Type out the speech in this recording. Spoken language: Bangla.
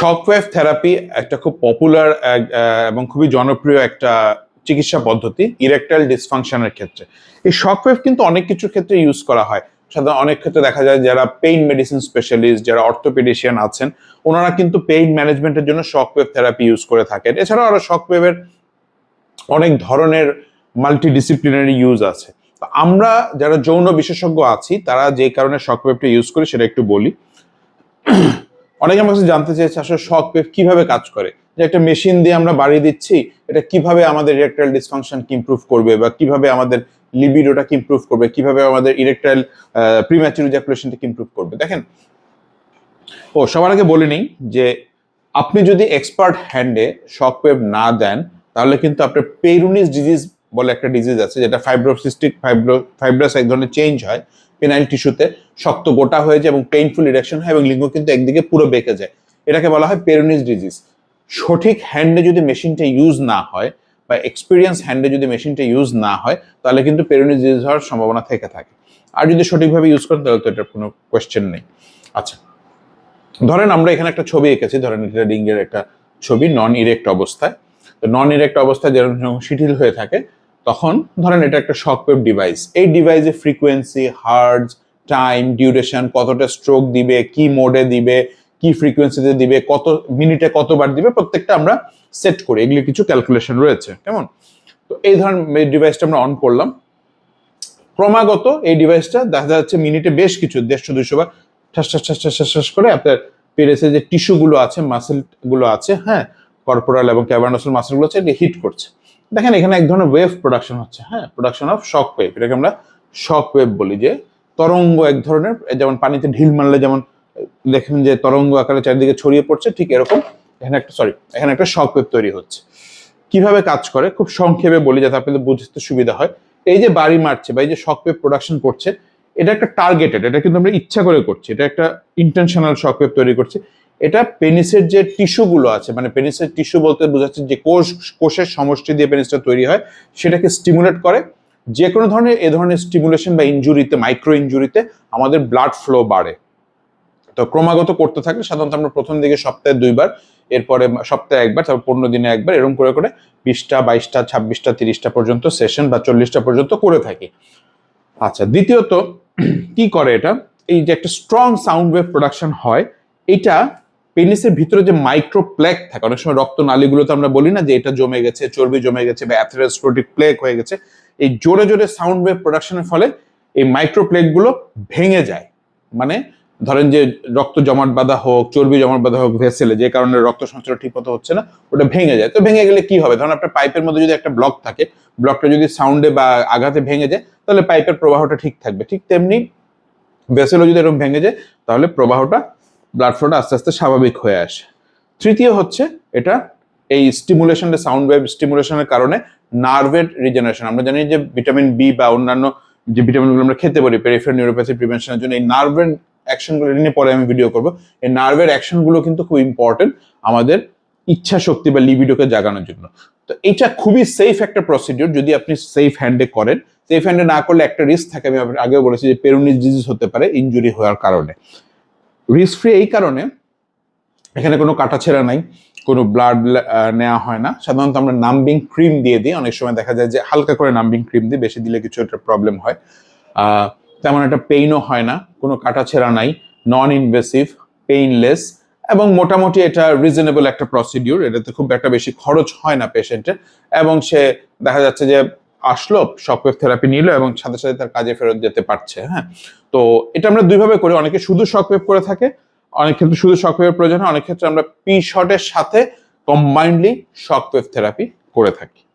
শকওয়েভ থেরাপি একটা খুব পপুলার এবং খুবই জনপ্রিয় একটা চিকিৎসা পদ্ধতি ইরেকটাইল ডিসফাংশনের ক্ষেত্রে। এই শকওয়েভ কিন্তু অনেক কিছুর ক্ষেত্রে ইউজ করা হয়। সাধারণত অনেক ক্ষেত্রে দেখা যায় যারা পেইন মেডিসিন স্পেশালিস্ট যারা অর্থোপেডিশিয়ান আছেন, ওনারা কিন্তু পেইন ম্যানেজমেন্টের জন্য শকওয়েভ থেরাপি ইউজ করে থাকেন। এছাড়াও আরও শকওয়েভের অনেক ধরনের মাল্টিডিসিপ্লিনারি ইউজ আছে। আমরা যারা যৌন বিশেষজ্ঞ আছি, তারা যে কারণে শকওয়েভটা ইউজ করি, সেটা একটু বলি। অনেকে আমার কাছে জানতে চেয়েছে আসলে শক ওয়েভ কীভাবে কাজ করে? যে একটা মেশিন দিয়ে আমরা বাড়িয়ে দিচ্ছি, এটা কীভাবে আমাদের ইরেকটাইল ডিসফাংশন কি ইমপ্রুভ করবে বা কীভাবে আমাদের লিবিডোটা কি ইমপ্রুভ করবে, কীভাবে আমাদের ইরেকটাইল প্রিম্যাচুর ইজাকুলেশনটা কি ইমপ্রুভ করবে? দেখেন, ও, সবার আগে বলে নিই যে আপনি যদি এক্সপার্ট হ্যান্ডে শক ওয়েভ না দেন, তাহলে কিন্তু আপনার পেরুনিস ডিজিজ বলে একটা ডিজিজ আছে, যেটা ফাইব্রোসিস্টিক ফাইব্রো ফাইব্রাস এক ধরনের চেঞ্জ হয়। পেনাইল টিস্যুতে শক্ত গোটা হয়ে যায় এবং পেইনফুল ইরেকশন হয় এবং লিঙ্গ কিন্তু একদিকে পুরো বেঁকে যায়। এটাকে বলা হয় পেরোনিস ডিজিজ সঠিক হ্যান্ডে যদি মেশিনটা ইউজ না হয় বা এক্সপিরিয়েন্স হ্যান্ডে যদি মেশিনটা ইউজ না হয়, তাহলে কিন্তু পেরোনিস ডিজিজ হওয়ার সম্ভাবনা থেকে থাকে। আর যদি সঠিকভাবে ইউজ করেন, তাহলে তো এটার কোনো কোয়েশ্চেন নেই। আচ্ছা ধরেন আমরা এখানে একটা ছবি এঁকেছি, ধরেন এটা রিঙ্গের একটা ছবি নন ইরেক্ট অবস্থায়। তো নন ইরেক্ট অবস্থায় যেরকম শিথিল হয়ে থাকে তখন ধরেন এটা একটা শকওয়েভ ডিভাইস এই ডিভাইসে ফ্রিকোয়েন্সি হার্জ টাইম ডিউরেশন কতটা স্ট্রোক দিবে, কি মোডে দিবে, কি ফ্রিকোয়েন্সিতে দিবে, কত মিনিটে কতবার দিবে, প্রত্যেকটা আমরা সেট করি এগুলি কিছু ক্যালকুলেশন রয়েছে, কেমন? তো এই ধরনের ডিভাইসটা আমরা অন করলাম। ক্রমাগত এই ডিভাইসটা দেখা যাচ্ছে মিনিটে বেশ কিছু, দেড়শো দুশো বার ঠাস ঠাস ঠাস ঠাস ঠাস করে আপনার পেরেছে যে টিস্যুগুলো আছে মাসেলগুলো আছে হ্যাঁ কর্পোরাল এবং ক্যাভার্নাসল মাসেলগুলো আছে এটা হিট করছে। দেখেন, এখানে এক ধরনের ওয়েভ প্রোডাকশন হচ্ছে। হ্যাঁ প্রোডাকশন অফ শক ওয়েভ এটাকে আমরা শক ওয়েভ বলি যে তরঙ্গ এক ধরনের যেমন পানিতে ঢিল মারলে যেমন, দেখেন যে তরঙ্গ আকারে চারিদিকে ছড়িয়ে পড়ছে, ঠিক এরকম এখানে একটা সরি এখানে একটা শক ওয়েভ তৈরি হচ্ছে। কীভাবে কাজ করে? খুব সংক্ষেপে বলি যাতে আপনাদের বুঝতে সুবিধা হয়। এই যে বাড়ি মারছে বা এই যে শক ওয়েভ প্রোডাকশন করছে, এটা একটা টার্গেটেড এটা কিন্তু আমরা ইচ্ছা করে করছি। এটা একটা ইন্টেনশনাল শক ওয়েভ তৈরি করছে। এটা পেনিসের যে টিস্যুগুলো আছে মানে পেনিসের টিস্যু বলতে বোঝাচ্ছে যে কোষ, কোষের সমষ্টি দিয়ে পেনিসটা তৈরি হয়, সেটাকে স্টিমুলেট করে। যে কোনো ধরনের, এ ধরনের স্টিমুলেশন বা ইঞ্জুরিতে মাইক্রো ইঞ্জুরিতে আমাদের ব্লাড ফ্লো বাড়ে। তো ক্রমাগত করতে থাকলে সাধারণত আমরা প্রথম দিকে সপ্তাহে দুইবার, এরপরে সপ্তাহে একবার, তারপর পনেরো দিনে একবার, এরকম করে করে বিশটা, বাইশটা, ছাব্বিশটা, তিরিশটা পর্যন্ত সেশন বা চল্লিশটা পর্যন্ত করে থাকি। আচ্ছা দ্বিতীয়ত, কি করে এটা? এই যে একটা স্ট্রং সাউন্ড ওয়েভ প্রোডাকশন হয়, এটা পেনিসের ভিতরে যে মাইক্রো প্লেক থাকে, অনেক সময় রক্ত নালীগুলোতে আমরা বলি না যে এটা জমে গেছে, চর্বি জমে গেছে বা অ্যাথেরোস্ক্লেরোটিক প্লেক হয়ে গেছে, এই জোরে জোরে সাউন্ড ওয়েভ প্রোডাকশনের ফলে এই মাইক্রো প্লেকগুলো ভেঙে যায়। মানে ধরেন যে রক্ত জমাট বাঁধা হোক, চর্বি জমাট বাঁধা হোক ভেসেলে যে কারণে রক্ত সঞ্চালন ঠিক মতো হচ্ছে না, ওটা ভেঙে যায়। তো ভেঙে গেলে কি হবে? ধরেন আপনার পাইপের মধ্যে যদি একটা ব্লক থাকে ব্লকটা যদি সাউন্ডে বা আঘাতে ভেঙে যায়, তাহলে পাইপের প্রবাহটা ঠিক থাকবে। ঠিক তেমনি ভেসেলও যদি এরকম ভেঙে যায়, তাহলে প্রবাহটা ব্লাড ফ্লোটা আস্তে আস্তে স্বাভাবিক হয়ে আসে। তৃতীয় হচ্ছে এটা এই স্টিমুলেশনের সাউন্ড ওয়েভ স্টিমুলেশনের কারণে নার্ভের রিজেনারেশন আমরা জানি যে ভিটামিন বি বা অন্যান্য যে ভিটামিনগুলো আমরা খেতে পারি পেরিফেরাল নিউরোপ্যাথি প্রিভেনশনের জন্য এই নার্ভের অ্যাকশনগুলো নিয়ে পরে আমি ভিডিও করব। এই নার্ভের অ্যাকশনগুলো কিন্তু খুব ইম্পর্টেন্ট আমাদের ইচ্ছা শক্তি বা লিবিডোকে জাগানোর জন্য। তো এটা খুবই সেফ একটা প্রসিডিউর যদি আপনি সেফ হ্যান্ডে করেন। সেফ হ্যান্ডে না করলে একটা রিস্ক থাকে। আমি আগেও বলেছি যে পেরোনিস ডিজিজ হতে পারে ইঞ্জুরি হওয়ার কারণে। রিস্ক ফ্রি এই কারণে এখানে কোনো কাটাছেড়া নাই, কোনো ব্লাড নেওয়া হয় না। সাধারণত আমরা নাম্বিং ক্রিম দিয়ে দিই। অনেক সময় দেখা যায় যে হালকা করে নাম্বিং ক্রিম দিই, বেশি দিলে কিছু একটা প্রবলেম হয়। তেমন একটা পেইনও হয় না, কোনো কাটাছেড়া নাই নন ইনভেসিভ পেইনলেস এবং মোটামুটি এটা রিজনেবল একটা প্রসিডিউর এটাতে খুব একটা বেশি খরচ হয় না পেশেন্টের এবং সে দেখা যাচ্ছে যে আসলো শকওয়েভ থেরাপি নিল এবং সাথে সাথে তার কাজে ফেরত যেতে পারছে হ্যাঁ? তো এটা আমরা দুইভাবে করি, অনেকে শুধু শকওয়েভ করে থাকে, অনেক ক্ষেত্রে শুধু শকওয়েভের প্রয়োজন হয়, অনেক ক্ষেত্রে আমরা পি শটের সাথে কম্বাইন্ডলি শকওয়েভ থেরাপি করে থাকি।